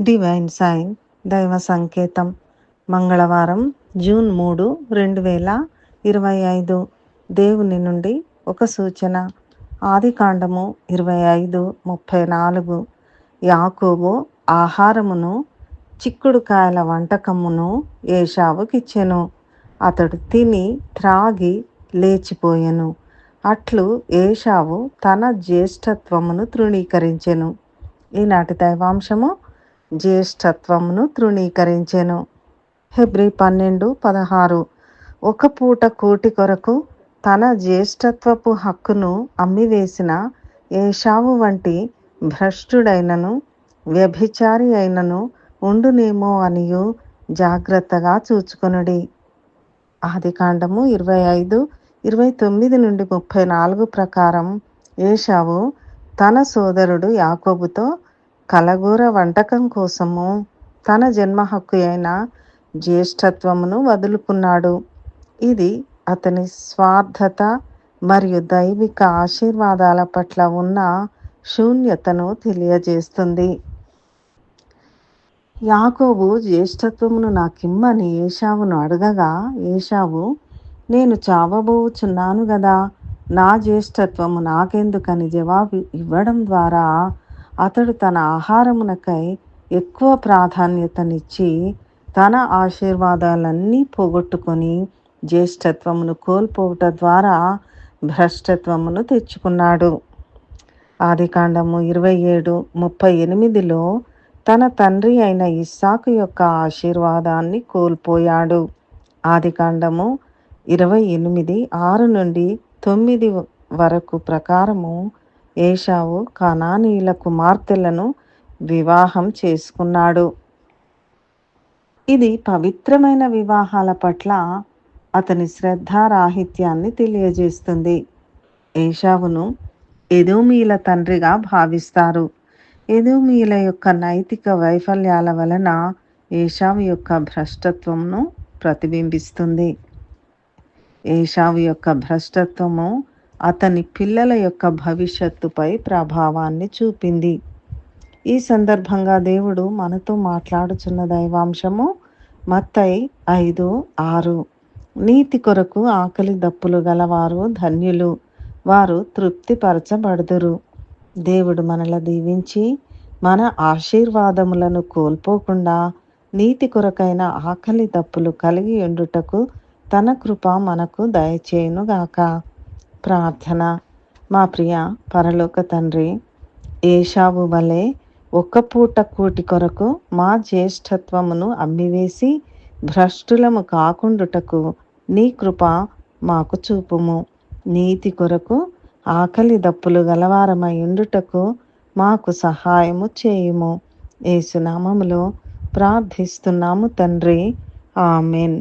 Divine sign దైవ సంకేతం మంగళవారం జూన్ మూడు రెండు వేల ఇరవై ఐదు. దేవుని నుండి ఒక సూచన. ఆది కాండము ఇరవై ఐదు ముప్పై నాలుగు. యాకోబు ఆహారమును చిక్కుడుకాయల వంటకమును ఏషావుకిచ్చెను. అతడు తిని త్రాగి లేచిపోయెను. అట్లు ఏషావు తన జ్యేష్ఠత్వమును తృణీకరించెను. ఈనాటి దైవాంశము జ్యేష్ఠత్వమును తృణీకరించెను. హెబ్రి పన్నెండు పదహారు. ఒక పూట కోటి కొరకు తన జ్యేష్ఠత్వపు హక్కును అమ్మివేసిన ఏషావు వంటి భ్రష్టుడైనను వ్యభిచారి అయినను ఉండునేమో అనియు జాగ్రత్తగా చూచుకొనుడి. ఆది కాండము ఇరవై ఐదు ఇరవై తొమ్మిది నుండి ముప్పై నాలుగు ప్రకారం ఏషావు తన సోదరుడు యాకోబుతో కలగూర వంటకం కోసము తన జన్మ హక్కు అయిన జ్యేష్ఠత్వమును వదులుకున్నాడు. ఇది అతని స్వార్థత మరియు దైవిక ఆశీర్వాదాల పట్ల ఉన్న శూన్యతను తెలియజేస్తుంది. యాకోబు జ్యేష్ఠత్వమును నాకిమ్మని ఏషావును అడగగా ఏషావు నేను చావబోచున్నాను గదా నా జ్యేష్ఠత్వము నాకెందుకని జవాబు ఇవ్వడం ద్వారా అతడు తన ఆహారమునకై ఎక్కువ ప్రాధాన్యతనిచ్చి తన ఆశీర్వాదాలన్నీ పోగొట్టుకొని జ్యేష్ఠత్వమును కోల్పోవట ద్వారా భ్రష్టత్వమును తెచ్చుకున్నాడు. ఆదికాండము ఇరవై ఏడు ముప్పై ఎనిమిదిలో తన తండ్రి అయిన ఇస్సాకు యొక్క ఆశీర్వాదాన్ని కోల్పోయాడు. ఆదికాండము ఇరవై ఎనిమిది ఆరు నుండి తొమ్మిది వరకు ప్రకారము ఏషావు కనానీల కుమార్తెలను వివాహం చేసుకున్నాడు. ఇది పవిత్రమైన వివాహాల పట్ల అతని శ్రద్ధారాహిత్యాన్ని తెలియజేస్తుంది. ఏషావును ఎదోమీల తండ్రిగా భావిస్తారు. ఎదోమీల యొక్క నైతిక వైఫల్యాల వలన ఏషావు యొక్క భ్రష్టత్వంను ప్రతిబింబిస్తుంది. ఏషావు యొక్క భ్రష్టత్వము అతని పిల్లల యొక్క భవిష్యత్తుపై ప్రభావాన్ని చూపింది. ఈ సందర్భంగా దేవుడు మనతో మాట్లాడుచున్న దైవాంశము మత్తై ఐదు ఆరు. నీతి కొరకు ఆకలి దప్పులు గలవారు ధన్యులు వారు తృప్తిపరచబడుదురు. దేవుడు మనల దీవించి మన ఆశీర్వాదములను కోల్పోకుండా నీతి కొరకైన ఆకలి దప్పులు కలిగి ఉండుటకు తన కృప మనకు దయచేయునుగాక. ప్రార్థన. మా ప్రియ పరలోక తండ్రి ఏషావు వలె ఒక్క పూట కూటి కొరకు మా జ్యేష్ఠత్వమును అమ్మివేసి భ్రష్టులము కాకుండుటకు నీ కృప మాకు చూపుము. నీతి కొరకు ఆకలి దప్పులు గలవారమై ఉండుటకు మాకు సహాయము చేయుము. ఏసునామములో ప్రార్థిస్తున్నాము తండ్రి. ఆమెన్.